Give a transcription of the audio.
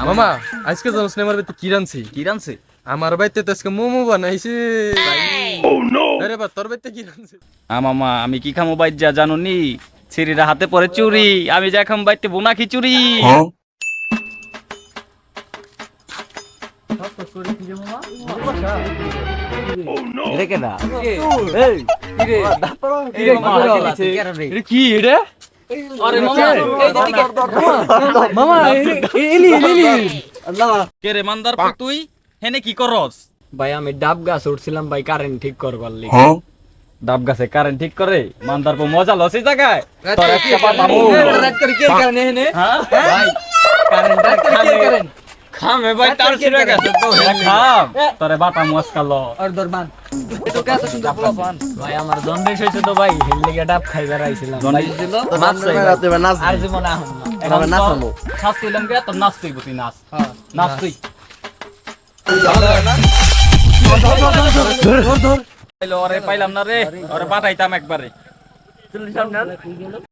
মামা আজকে জানোস না আমার বাড়িতে কি রানছি কি রানছে আমার বাড়িতে তো আজকে মোমো বানাইছে আরে বা তোর বাড়িতে কি রানছে মামা আমি কি খামো বাইর যা জানো নি ছেড়িরা হাতে পরে চুরি আমি যা খাম বাইতে বোনা খিচুড়ি এটা কি এটা মামা এলি এলি। কে রে মান্দার তুই? হেনে কি করস? ভাই আমি ডাব গাছ উঠছিলাম ভাই কারেন্ট ঠিক করবার লিগে। ডাব গাছে কারেন্ট ঠিক করে মান্দার পর মজা লসি জায়গায়। তোর একটা হ্যাঁ? খামে ভাই তার ছিড়ে গেছে তো খাম। তোরে আজকাল। আর দরবান তো কাছে সুন্দর পোলাপান ভাই আমার জন্ডিস হইছে তো ভাই হেল লিগে ডাব খাইবার আইছিলাম ভাই দিল মাছ আর জীবন আহম না। এখন নাচামু নাচ তুইলাম গে তোর নাচ তুই বুঝি নাচ নাচ। তুই। ওরে পাইলাম না রে ওরে পাঠাইতাম একবারে।